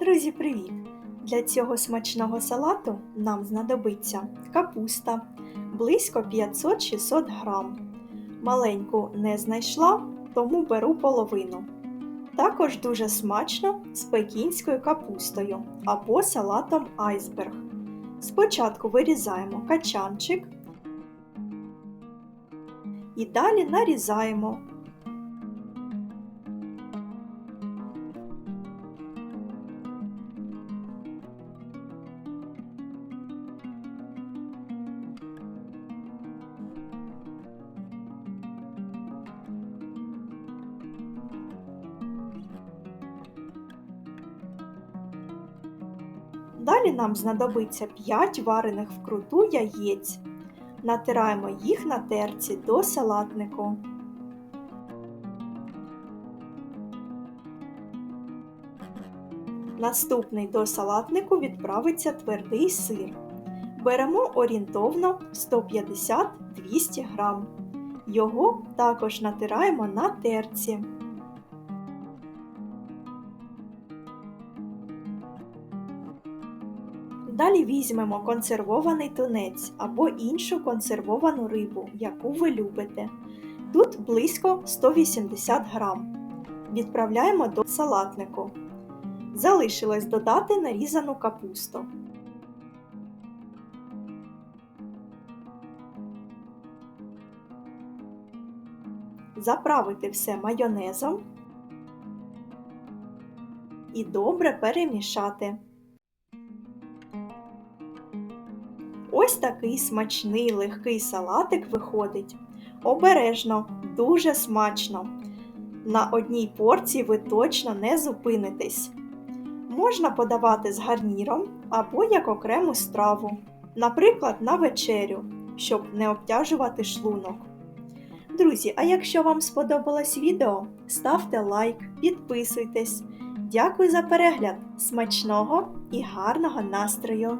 Друзі, привіт! Для цього смачного салату нам знадобиться капуста близько 500-600 грам. Маленьку не знайшла, тому беру половину. Також дуже смачно з пекінською капустою або салатом айсберг. Спочатку вирізаємо качанчик і далі нарізаємо Далі нам знадобиться 5 варених вкруту яєць. Натираємо їх на терці до салатнику. Наступний до салатнику відправиться твердий сир. Беремо орієнтовно 150-200 грам. Його також натираємо на терці. Далі візьмемо консервований тунець або іншу консервовану рибу, яку ви любите. Тут близько 180 грам. Відправляємо до салатнику. Залишилось додати нарізану капусту. Заправити все майонезом і добре перемішати. Ось такий смачний легкий салатик виходить. Обережно, дуже смачно. На одній порції ви точно не зупинитесь. Можна подавати з гарніром або як окрему страву, наприклад, на вечерю, щоб не обтяжувати шлунок. Друзі, а якщо вам сподобалось відео, ставте лайк, підписуйтесь. Дякую за перегляд! Смачного і гарного настрою!